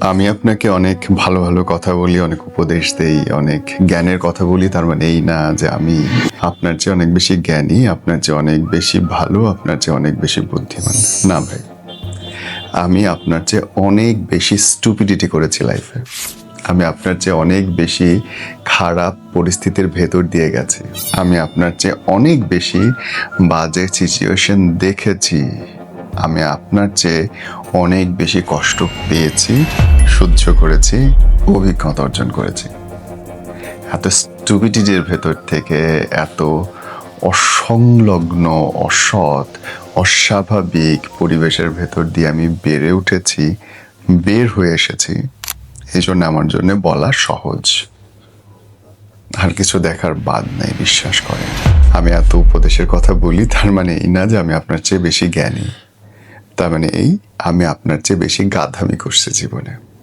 আমি আপনাকে অনেক ভালো ভালো কথা বলি, অনেক উপদেশ দেই, অনেক জ্ঞানের কথা বলি, তার মানে এই না যে আমি আপনার চেয়ে অনেক বেশি জ্ঞানী, আপনার চেয়ে অনেক বেশি ভালো, আপনার চেয়ে অনেক বেশি বুদ্ধিমান। না ভাই, আমি আপনার চেয়ে অনেক বেশি স্টুপিডিটি করেছি লাইফে আমি আপনার চেয়ে অনেক বেশি খারাপ পরিস্থিতির ভেতর দিয়ে গেছি। আমি আপনার চেয়ে অনেক বেশি বাজে সিচুয়েশন দেখেছি। আমি আপনার চেয়ে অনেক বেশি কষ্ট পেয়েছি, সহ্য করেছি, অভিজ্ঞতা অর্জন করেছি। এত স্টুপিডিটির ভেতর থেকে এত অসংলগ্ন, অসৎ, অস্বাভাবিক পরিবেশের ভেতর দিয়ে আমি বেড়ে উঠেছি, বের হয়ে এসেছি, এই জন্য আমার জন্য বলা সহজ। আর কিছু দেখার বাদ নেই, বিশ্বাস করেন। আমি এত উপদেশের কথা বলি, তার মানে এই না যে আমি আপনার চেয়ে বেশি জ্ঞানী। তার মানে এই আমি আপনার চেয়ে বেশি গাধামি করছি জীবনে।